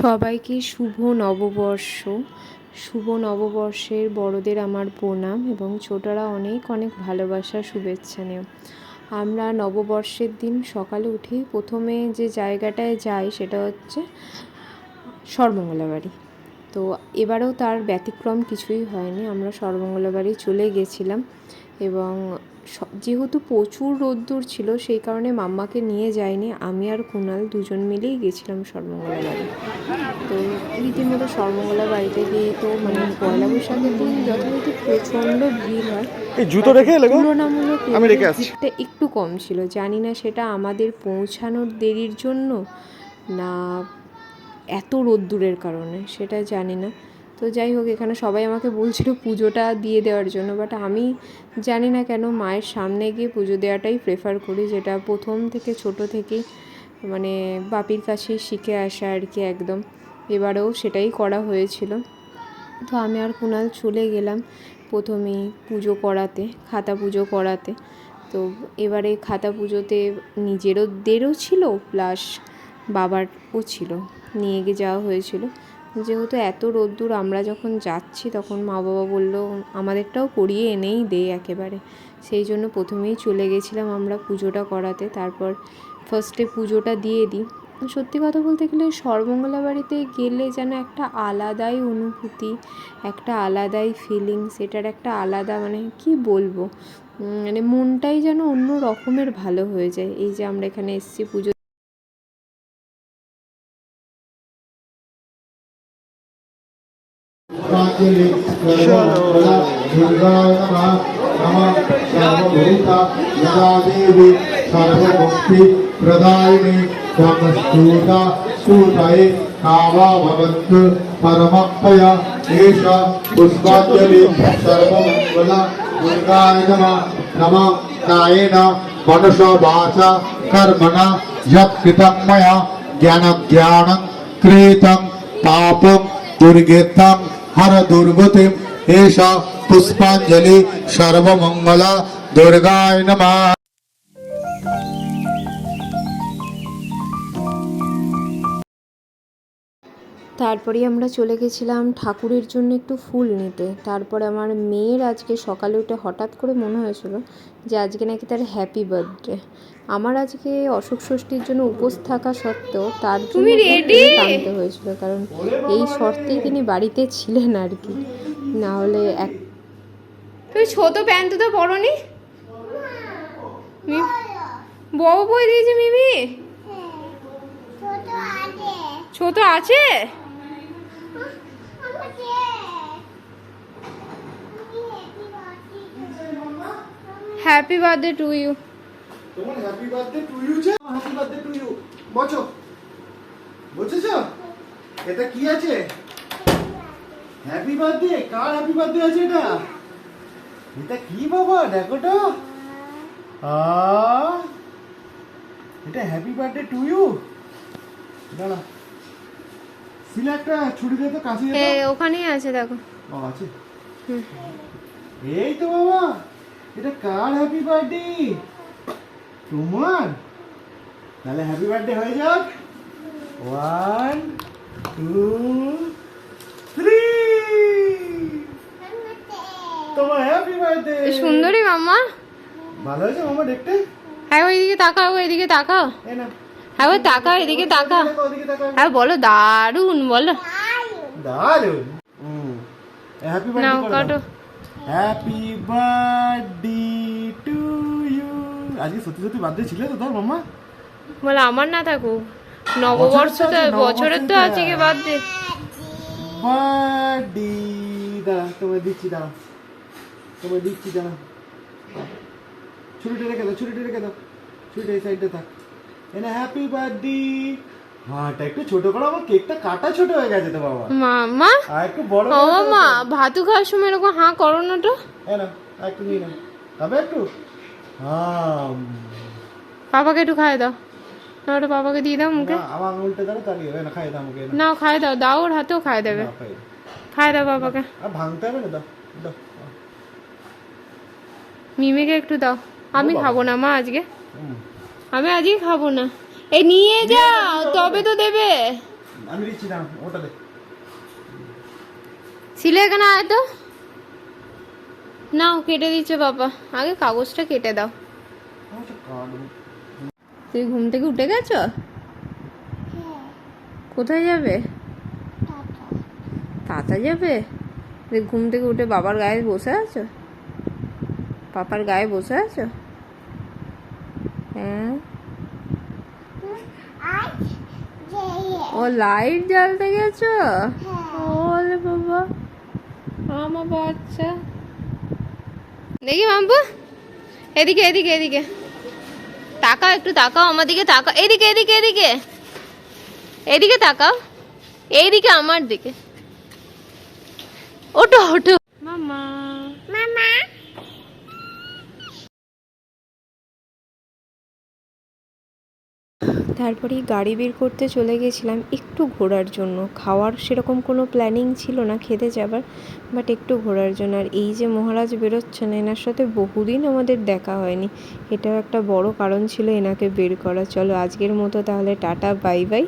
সবাইকে শুভ নববর্ষ। শুভ নববর্ষের বড়দের আমার প্রণাম এবং ছোটরা অনেক অনেক ভালোবাসা, শুভেচ্ছা নিও। আমরা নববর্ষের দিন সকালে উঠেই প্রথমে যে জায়গাটায় যাই সেটা হচ্ছে সর্বমঙ্গলা বাড়ি তো এবারেও তার ব্যতিক্রম কিছুই হয়নি। আমরা সর্বমঙ্গলা বাড়ি চলে গেছিলাম এবং যেহেতু প্রচুর রোদ্দুর ছিল সেই কারণে মাম্মাকে নিয়ে যায়নি। আমি আর কুনাল দুজন মিলেই গেছিলাম সর্বমঙ্গলা বাড়ি। তো রীতিমতো সর্বমঙ্গলা বাড়িতে গিয়ে তো মানে পয়লা বৈশাখের দিন যথারীতি প্রচণ্ড ভিড় হয়। জুতো রেখে তুলনামূলক ভিড়টা একটু কম ছিল। জানি না সেটা আমাদের পৌঁছানোর দেরির জন্য না এত রোদ্দুরের কারণে সেটা জানি না। তো যাই হোক, এখানে সবাই আমাকে বলছিল পুজোটা দিয়ে দেওয়ার জন্য বাট আমি জানি না কেন মায়ের সামনে গিয়ে পুজো দেওয়াটাই প্রেফার করি, যেটা প্রথম থেকে ছোট থেকেই মানে বাপির কাছেই শিখে আসা আর কি একদম। এবারেও সেটাই করা হয়েছিল। তো আমি আর কুনাল চলে গেলাম প্রথমেই পুজো করাতে, খাতা পুজো করাতে। তো এবারে খাতা পুজোতে নিজেরও দেরও ছিল প্লাস বাবারও ছিল। নিয়ে গিয়ে যাওয়া হয়েছিল। যেহেতু এত রোদ্দুর, আমরা যখন যাচ্ছি তখন মা বাবা বলল, আমাদেরটাও করিয়ে এনেই দে একেবারে। সেই জন্য প্রথমেই চলে গেছিলাম আমরা পুজোটা করাতে। তারপর ফার্স্টে পুজোটা দিয়ে দিই। সত্যি কথা বলতে গেলে সর্বমঙ্গলা বাড়িতে গেলে যেন একটা আলাদাই অনুভূতি, একটা আলাদাই ফিলিং সেটার একটা আলাদা মানে কি বলব? মানে মনটাই যেন অন্য রকমের ভালো হয়ে যায়। এই যে আমরা এখানে এসেছি পুজো दुर्गाय नमः सर्वभूता यदा देवी सर्वमुक्ति प्रदायिनी त्वमस्तूता स्तूतये कामा भवन्तु परमप्पय एषा पुष्पाञ्जलि सर्वमङ्गला दुर्गाय नमः नमः कायेन मनसा वाचा कर्मणा यत् कृतं मया ज्ञानज्ञानं कृतं पापं दुर्गेतं হর দুর্গতি এষা পুষ্পাঞ্জলি সর্বমঙ্গলা দুর্গায় নমঃ তারপরেই আমরা চলে গেছিলাম ঠাকুরের জন্য একটু ফুল নিতে। তারপরে আমার মেয়ের আজকে সকালে উঠে হঠাৎ করে মনে হয়েছিল যে আজকে নাকি তার হ্যাপি বার্থডে আমার আজকে অশোক ষষ্ঠীর জন্য উপোস থাকা সত্ত্বেও তার জন্য হয়েছিল কারণ এই শর্তেই তিনি বাড়িতে ছিলেন আর কি। না হলে এক তুমি ছোট প্যান্ট তো পরনি? বউ বই দিয়েছে মিমি? ছোট আছে? হ্যাপি বার্থডে টু ইউ তোমার হ্যাপি বার্থডে টু ইউ যে? হ্যাপি বার্থডে টু ইউ বচো বুঝেছ এটা কি আছে? হ্যাপি বার্থডে কার হ্যাপি বার্থডে আছে এটা? এটা কি বাবা? দেখো তো। আ? এটা হ্যাপি বার্থডে টু ইউ দাঁড়া। সিলে একটা ছুরি দিয়ে তো কাছে ওখানেই আছে দেখো। ও আছে। এই তো বাবা। এটা কার হ্যাপি বার্থডে তোমার তাহলে হ্যাপি বার্থডে হয়ে যাক। ওয়ান টু থ্রি তোমার হ্যাপি বার্থডে সুন্দরী মাম্মা ভালো হয়েছে মামা দেখতে? হ্যাঁ ওইদিকে তাকাও ওইদিকে তাকাও। হ্যাঁ ওই তাকাও এদিকে তাকাও। হ্যাঁ বলো দারুণ বলো। দারুণ হ্যাপি বার্থডে কাটো। হ্যাপি বার্থডে টু ইউ আজকে সত্যি সত্যি বার্থডে ছিল তো তোর মামা? বলে আমার না থাকুক। নববর্ষ তো বছরের তো আছে কি দে বার্থডে দাঁড়া তোমায় দিচ্ছি দাঁড়া। তোমার দিচ্ছি দাঁড়া। ছুরিটা রেখে দাও ছুরিটা রেখে দাও। ছুরিটা এই সাইডে থাক। এনে হ্যাপি বার্থডে হাঁটা একটু ছোট করো আমার কেকটা কাটা ছোট হয়ে গেছে তো বাবা। মামা আর একটু বড় ও মা ভাতু খাওয়ার সময় এরকম হাঁ করো না তো। একটু নিয়ে নাও। তবে একটু। হ্যাঁ পাপাকে একটু খাই দাও। না ওটা পাপাকে দিয়ে দাও মুখে। আমার আঙুলটা দ্বারা তাড়িয়ে না খাই দাও না, দাও দাও ওর হাতেও দেবে। দাও। খাই দাও পাপাকে আর ভাঙতে হবে না দাও দাও। মিমিকে একটু দাও। আমি খাব না মা আজকে। আমি আজকে খাব না। এই নিয়ে যাও তবে তো দেবে। আমি দিচ্ছি না ওটা দে। ছিলে এখানে আয় তো। নাও কেটে দিচ্ছে বাবা। আগে কাগজটা কেটে দাও। তুই ঘুম থেকে উঠে গেছো? কোথায় যাবে? তাতা যাবে? তুই ঘুম থেকে উঠে বাবার গায়ে বসে আছো? পাপার গায়ে বসে আছো? হ্যাঁ? ও লাইট জ্বালতে গেছো? ওলে বাবা। আমার বাচ্চা। দেখি মাম্পু। এদিকে এদিকে এদিকে। তাকাও একটু তাকাও আমার দিকে তাকাও। এদিকে এদিকে এদিকে। এদিকে তাকাও। এইদিকে আমার দিকে। ওটো ওটো মামা মামা। তারপরেই গাড়ি বের করতে চলে গেছিলাম একটু ঘোরার জন্য। খাওয়ার সেরকম কোনো প্ল্যানিং ছিল না খেতে যাবার বাট একটু ঘোরার জন্য। আর এই যে মহারাজ বেরোচ্ছেন, এনার সাথে বহুদিন আমাদের দেখা হয়নি। এটাও একটা বড় কারণ ছিল এনাকে বের করা। চলো আজকের মতো তাহলে টাটা বাই বাই